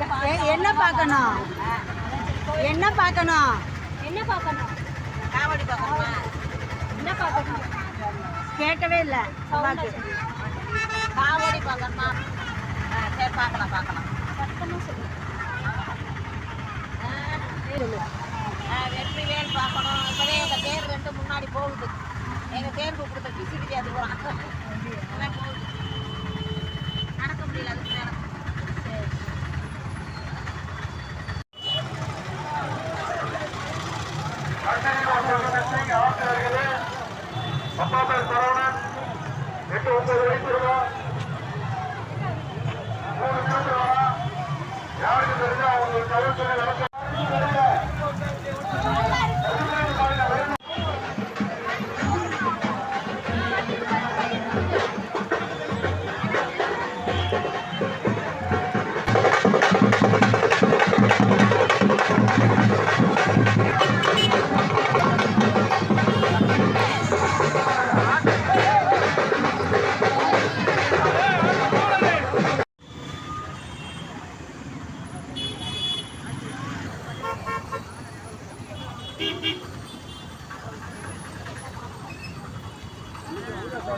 என்ன பார்க்கணும்? என்ன பார்க்கணும்? என்ன பார்க்கணும்? காவடி பார்க்கணுமா? என்ன பார்க்கணும்? கேட்கவே இல்லை. காவடி பார்க்கணுமா? சரி பார்க்கலாம் பார்க்கலாம். சத்தமாக சொல்லு. ஆ, வெற்றி வேல் பார்க்கணும். இப்போதே எங்கள் தேர் ரெண்டு முன்னாடி போகுது. எங்கள் தேர் கொடுத்த பிசிக்கிட்டே அது போகிறான் போகுது. நடக்க முடியல அதுக்கு ತರೋಣ ಎಷ್ಟು ಉಪಯೋಗಿಸಿರುವ ಯಾವ ರೀತಿ ಒಂದು ಸೌಲಭ್ಯ ವ್ಯವಸ್ಥೆ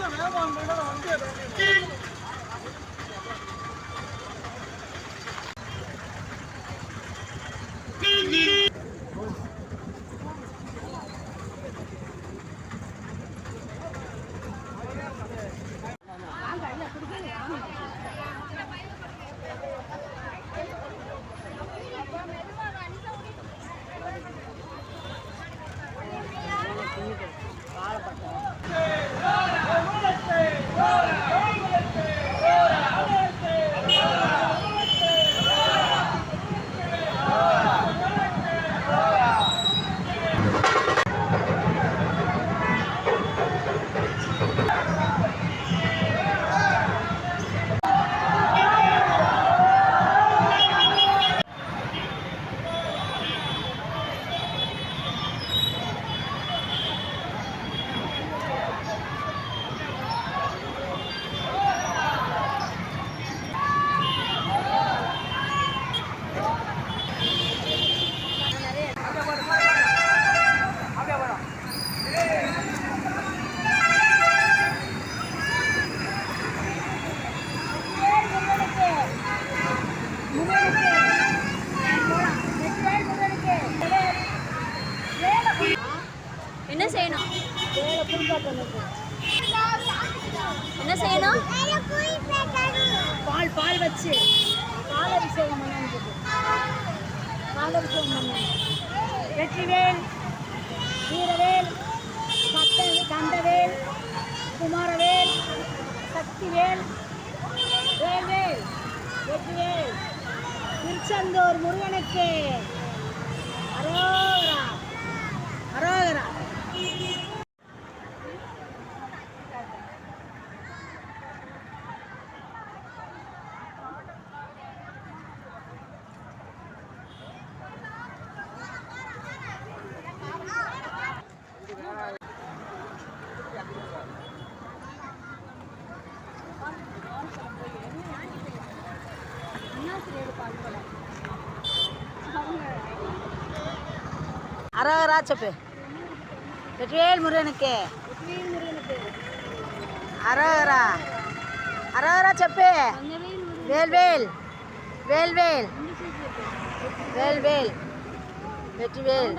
என்ன என்ன செய்யணும்? பால் பால் வச்சு. பால் அபிஷேகம் பண்ணணும் பால் அபிஷேகம் பண்ணணும் வெற்றிவேல் வீரவேல் சத்த கந்தவேல் குமாரவேல் சக்திவேல் வேல்வேல் வெற்றிவேல். திருச்செந்தூர் முருகனுக்கு அரோகரா. அரோகரா. அரகரா செப்பு. வெற்றிவேல் முருகனுக்கு. அரகரா அரகரா செப்பு. வேல்வேல். வேல்வேல். வேல்வேல். வெற்றிவேல்.